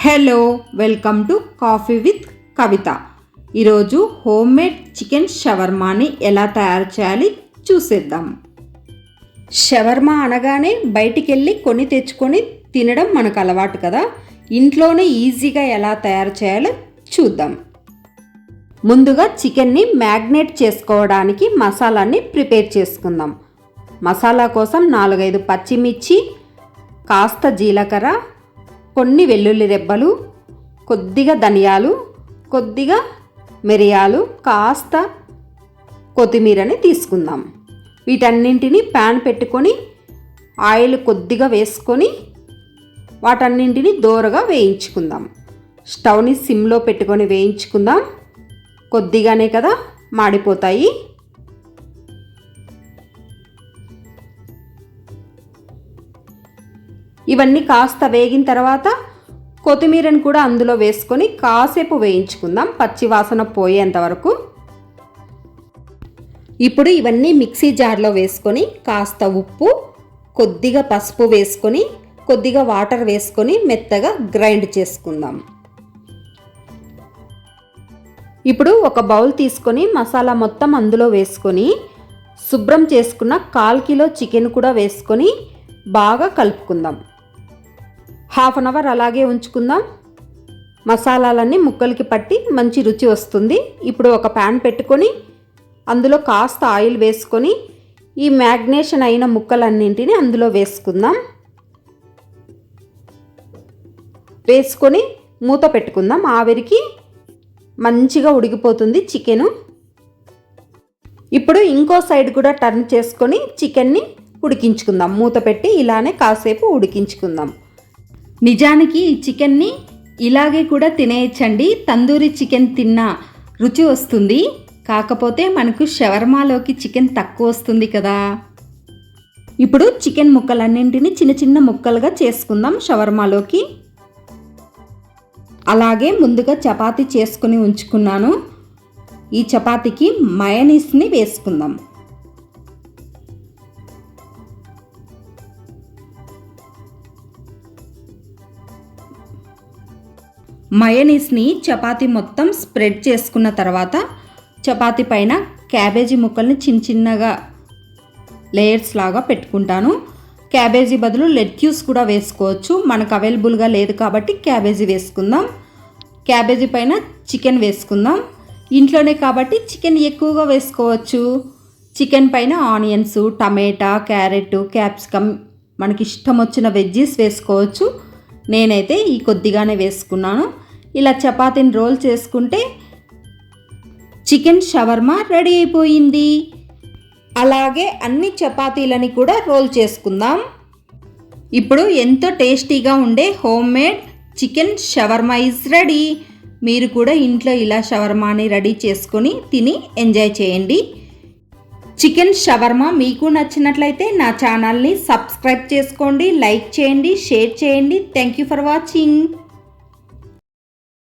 Hello welcome to coffee with Kavitha. ఈరోజు home made chicken షవర్మాని ఎలా తయారు చేయాలి చూసేద్దాం. షవర్మా అనగానే బయటికి వెళ్ళి కొని తెచ్చుకొని తినడం మనకు అలవాటు కదా. ఇంట్లోనే ఈజీగా ఎలా తయారు చేయాలో చూద్దాం. ముందుగా చికెన్ని మ్యాగ్నేట్ చేసుకోవడానికి మసాలాని ప్రిపేర్ చేసుకుందాం. మసాలా కోసం నాలుగైదు పచ్చిమిర్చి కాస్త జీలకర్ర కొన్ని వెల్లుల్లి రెబ్బలు కొద్దిగా ధనియాలు కొద్దిగా మిరియాలు కాస్త కొత్తిమీరని తీసుకుందాం. వీటన్నింటిని ప్యాన్ పెట్టుకొని ఆయిల్ కొద్దిగా వేసుకొని వాటన్నింటిని దోరగా వేయించుకుందాం. స్టవ్ని సిమ్లో పెట్టుకొని వేయించుకుందాం. కొద్దిగానే కదా మాడిపోతాయి. ఇవన్నీ కాస్త వేగిన తర్వాత కొత్తిమీరని కూడా అందులో వేసుకొని కాసేపు వేయించుకుందాం. పచ్చివాసన పోయేంత వరకు. ఇప్పుడు ఇవన్నీ మిక్సీ జార్లో వేసుకొని కాస్త ఉప్పు కొద్దిగా పసుపు వేసుకొని కొద్దిగా వాటర్ వేసుకొని మెత్తగా గ్రైండ్ చేసుకుందాం. ఇప్పుడు ఒక బౌల్ తీసుకొని మసాలా మొత్తం అందులో వేసుకొని శుభ్రం చేసుకున్న కాల్ కిలో చికెన్ కూడా వేసుకొని బాగా కలుపుకుందాం. హాఫ్ అన్ అవర్ అలాగే ఉంచుకుందాం. మసాలాలన్నీ ముక్కలకి పట్టి మంచి రుచి వస్తుంది. ఇప్పుడు ఒక ప్యాన్ పెట్టుకొని అందులో కాస్త ఆయిల్ వేసుకొని ఈ మ్యాగ్నేషన్ అయిన ముక్కలన్నింటినీ అందులో వేసుకుందాం. వేసుకొని మూత పెట్టుకుందాం. ఆవిరికి మంచిగా ఉడికిపోతుంది చికెను. ఇప్పుడు ఇంకో సైడ్ కూడా టర్న్ చేసుకొని చికెన్ని ఉడికించుకుందాం. మూత పెట్టి ఇలానే కాసేపు ఉడికించుకుందాం. నిజానికి ఈ చికెన్ని ఇలాగే కూడా తినేయచ్చండి. తందూరి చికెన్ తిన్న రుచి వస్తుంది. కాకపోతే మనకు షవర్మాలోకి చికెన్ తక్కువ వస్తుంది కదా. ఇప్పుడు చికెన్ ముక్కలన్నింటినీ చిన్న చిన్న ముక్కలుగా చేసుకుందాం షవర్మాలోకి. అలాగే ముందుగా చపాతీ చేసుకుని ఉంచుకున్నాను. ఈ చపాతీకి మయనీస్ని వేసుకుందాం. మయనీస్ని చపాతీ మొత్తం స్ప్రెడ్ చేసుకున్న తర్వాత చపాతీ పైన క్యాబేజీ ముక్కల్ని చిన్న చిన్నగా లేయర్స్ లాగా పెట్టుకుంటాను. క్యాబేజీ బదులు లెట్యూస్ కూడా వేసుకోవచ్చు. మనకు అవైలబుల్గా లేదు కాబట్టి క్యాబేజీ వేసుకుందాం. క్యాబేజీ పైన చికెన్ వేసుకుందాం. ఇంట్లోనే కాబట్టి చికెన్ ఎక్కువగా వేసుకోవచ్చు. చికెన్ పైన ఆనియన్స్ టమాటా క్యారెట్ క్యాప్సికమ్ మనకి ఇష్టం వచ్చిన వెజ్జీస్ వేసుకోవచ్చు. నేనైతే ఈ కొద్దిగానే వేసుకున్నాను. ఇలా చపాతీని రోల్ చేసుకుంటే చికెన్ షవర్మా రెడీ అయిపోయింది. అలాగే అన్ని చపాతీలని కూడా రోల్ చేసుకుందాం. ఇప్పుడు ఎంతో టేస్టీగా ఉండే home made chicken shawarma is ready. మీరు కూడా ఇంట్లో ఇలా షవర్మాని రెడీ చేసుకొని తిని ఎంజాయ్ చేయండి. చికెన్ షవర్మా మీకు నచ్చినట్లయితే నా ఛానల్ని సబ్స్క్రైబ్ చేసుకోండి లైక్ చేయండి షేర్ చేయండి. Thank you for watching.